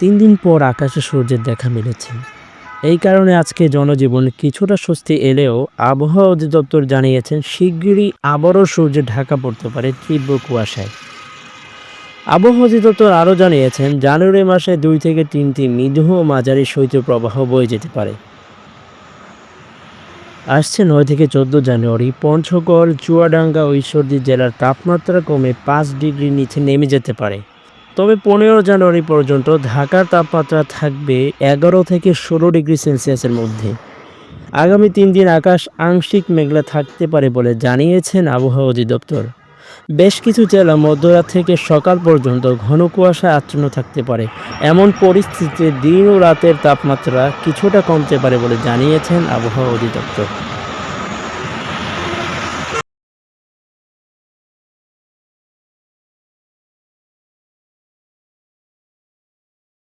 তিন দিন পর আকাশে সূর্যের দেখা মিলেছে। এই কারণে আজকে জনজীবন কিছুটা স্বস্তি এলেও আবহাওয়া অধিদপ্তর জানিয়েছেন, শিগগিরই আবারও সূর্যের ঢাকা পড়তে পারে তীব্র কুয়াশায়। আবহাওয়া অধিদপ্তর আরও জানিয়েছেন, জানুয়ারি মাসে দুই থেকে তিনটি মৃদু ও মাঝারি শৈত্যপ্রবাহ বয়ে যেতে পারে। আসছে নয় থেকে চোদ্দ জানুয়ারি, পঞ্চগড়, চুয়াডাঙ্গা ও ঈশ্বরদী জেলার তাপমাত্রা কমে পাঁচ ডিগ্রি নিচে নেমে যেতে পারে। তবে পনেরো জানুয়ারি পর্যন্ত ঢাকার তাপমাত্রা থাকবে এগারো থেকে ষোলো ডিগ্রি সেলসিয়াসের মধ্যে। আগামী তিন দিন আকাশ আংশিক মেঘলা থাকতে পারে বলে জানিয়েছেন আবহাওয়া অধিদপ্তর। বেশ কিছু জেলা মধ্যরাত থেকে সকাল পর্যন্ত ঘন কুয়াশা আচ্ছন্ন থাকতে পারে। এমন পরিস্থিতিতে দিন ও রাতের তাপমাত্রা কিছুটা কমতে পারে বলে জানিয়েছেন আবহাওয়া অধিদপ্তর।